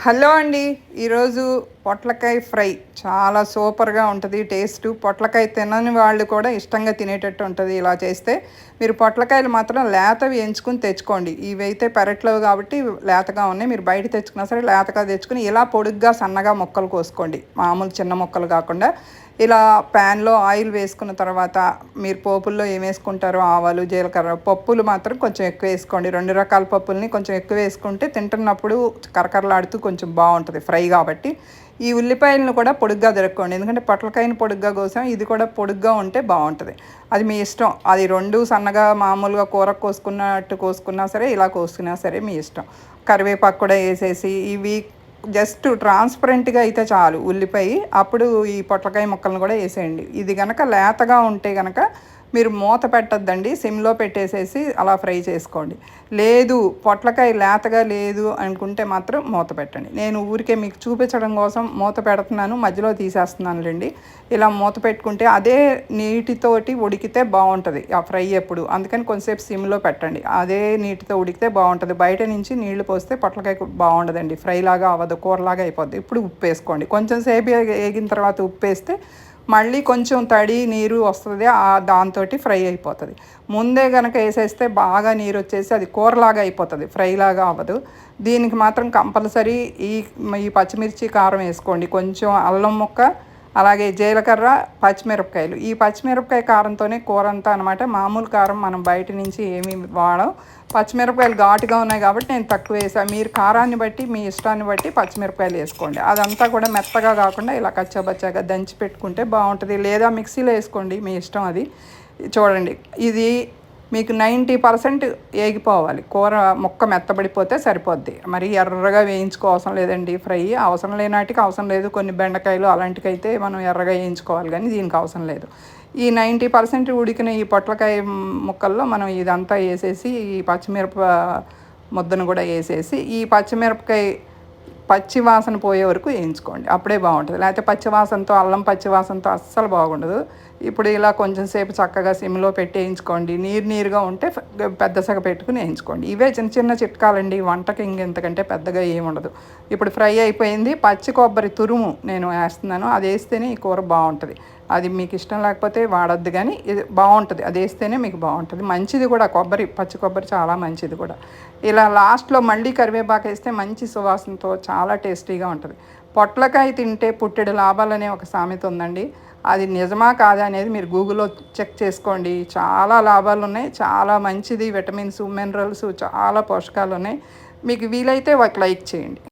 Hello అండి ఈరోజు పొట్లకాయ ఫ్రై చాలా సూపర్గా ఉంటుంది. టేస్ట్. పొట్లకాయ తినని వాళ్ళు కూడా ఇష్టంగా తినేటట్టు ఉంటుంది ఇలా చేస్తే. మీరు పొట్లకాయలు మాత్రం లేతవి ఎంచుకుని తెచ్చుకోండి. ఇవి అయితే పెరట్లో కాబట్టి లేతగా ఉన్నాయి. మీరు బయట తెచ్చుకున్నా సరే లేతగా తెచ్చుకుని ఇలా పొడుగ్గా సన్నగా మొక్కలు కోసుకోండి. మామూలు చిన్న మొక్కలు కాకుండా. ఇలా ప్యాన్లో ఆయిల్ వేసుకున్న తర్వాత మీరు పోపుల్లో ఏం వేసుకుంటారో ఆవాలు జీలకర్ర పప్పులు మాత్రం కొంచెం ఎక్కువ వేసుకోండి. రెండు రకాల పప్పుల్ని కొంచెం ఎక్కువ వేసుకుంటే తింటున్నప్పుడు కరకరలాడుతూ కొంచెం బాగుంటుంది ఫ్రై కాబట్టి. ఈ ఉల్లిపాయలను కూడా పొడుగ్గా దొరకండి ఎందుకంటే పొట్లకాయని పొడుగ్గా కోసాం ఇది కూడా పొడుగ్గా ఉంటే బాగుంటుంది. అది మీ ఇష్టం. అది రెండు సన్నగా మామూలుగా కూర కోసుకున్నట్టు కోసుకున్నా సరే ఇలా కోసుకున్నా సరే మీ ఇష్టం. కరివేపాకు కూడా వేసేసి ఇవి జస్ట్ ట్రాన్స్పరెంట్గా అయితే చాలు ఉల్లిపాయ. అప్పుడు ఈ పొట్లకాయ ముక్కలను కూడా వేసేయండి. ఇది కనుక లేతగా ఉంటే కనుక మీరు మూత పెట్టద్దండి సిమ్లో పెట్టేసేసి అలా ఫ్రై చేసుకోండి. లేదు పొట్లకాయ లేతగా లేదు అనుకుంటే మాత్రం మూత పెట్టండి. నేను ఊరికే మీకు చూపించడం కోసం మూత పెడుతున్నాను మధ్యలో తీసేస్తున్నానులేండి ఇలా మూత పెట్టుకుంటే అదే నీటితోటి ఉడికితే బాగుంటుంది ఆ ఫ్రై ఎప్పుడు. అందుకని కొంచెంసేపు సిమ్లో పెట్టండి. అదే నీటితో ఉడికితే బాగుంటుంది. బయట నుంచి నీళ్ళు పోస్తే పొట్లకాయ బాగుండదండి. ఫ్రై లాగా అవ్వదు కూరలాగా అయిపోద్ది. ఇప్పుడు ఉప్పు వేసుకోండి. కొంచెం సేపు వేగిన తర్వాత ఉప్పు వేస్తే మళ్ళీ కొంచెం తడి నీరు వస్తుంది దాంతో ఫ్రై అయిపోతుంది. ముందే కనుక వేసేస్తే బాగా నీరు వచ్చేసి అది కూరలాగా అయిపోతుంది ఫ్రైలాగా అవ్వదు. దీనికి మాత్రం కంపల్సరీ ఈ ఈ పచ్చిమిర్చి కారం వేసుకోండి. కొంచెం అల్లం ముక్క అలాగే జీలకర్ర పచ్చిమిరపకాయలు. ఈ పచ్చిమిరపకాయ కారంతోనే కూర అంతా అనమాట మామూలు కారం మనం బయట నుంచి ఏమీ వాడం. పచ్చిమిరపకాయలు ఘాటుగా ఉన్నాయి కాబట్టి నేను తక్కువ వేసాను మీరు కారాన్ని బట్టి మీ ఇష్టాన్ని బట్టి పచ్చిమిరపకాయలు వేసుకోండి. అదంతా కూడా మెత్తగా కాకుండా ఇలా కచ్చబచ్చాగా దంచి పెట్టుకుంటే బాగుంటుంది. లేదా మిక్సీలో వేసుకోండి మీ ఇష్టం అది. చూడండి. ఇది మీకు నైంటీ పర్సెంట్ ఏగిపోవాలి. కూర ముక్క మెత్తబడిపోతే సరిపోద్ది. మరి ఎర్రగా వేయించుకోవసరం లేదండి. ఫ్రై అవసరం లేనాటికి అవసరం లేదు. కొన్ని బెండకాయలు అలాంటికైతే మనం ఎర్రగా వేయించుకోవాలి కానీ దీనికి అవసరం లేదు. ఈ నైంటీ పర్సెంట్ ఉడికిన ఈ పొట్లకాయ ముక్కల్లో మనం ఇదంతా వేసేసి ఈ పచ్చిమిరప ముద్దను కూడా వేసేసి ఈ పచ్చిమిరపకాయ పచ్చి వాసన పోయే వరకు వేయించుకోండి. అప్పుడే బాగుంటుంది. లేకపోతే పచ్చివాసనతో అల్లం పచ్చివాసనతో అస్సలు బాగుండదు. ఇప్పుడు ఇలా కొంచెం సేపు చక్కగా సిమ్లో పెట్టి వేయించుకోండి. నీరు నీరుగా ఉంటే పెద్ద సగ పెట్టుకుని వేయించుకోండి. ఇవే చిన్న చిన్న చిట్కాలండి. వంటకి ఇంకెంతకంటే పెద్దగా ఏముండదు ఇప్పుడు ఫ్రై అయిపోయింది. పచ్చి కొబ్బరి తురుము నేను వేస్తున్నాను. అది వేస్తేనే ఈ కూర బాగుంటుంది. అది మీకు ఇష్టం లేకపోతే వాడద్దు కానీ ఇది బాగుంటుంది. అది వేస్తేనే మీకు బాగుంటుంది. మంచిది కూడా. కొబ్బరి పచ్చి కొబ్బరి చాలా మంచిది కూడా. ఇలా లాస్ట్లో మళ్ళీ కరివేపాకు వేస్తే మంచి సువాసనతో చాలా చాలా టేస్టీగా ఉంటుంది. పొట్లకాయ తింటే పుట్టెడు లాభాలనే ఒక సామెత ఉందండి. అది నిజమా కాదా అనేది మీరు గూగుల్లో చెక్ చేసుకోండి. చాలా లాభాలు ఉన్నాయి. చాలా మంచిది. విటమిన్స్ మినరల్స్ చాలా పోషకాలు ఉన్నాయి. మీకు వీలైతే ఒక లైక్ చేయండి.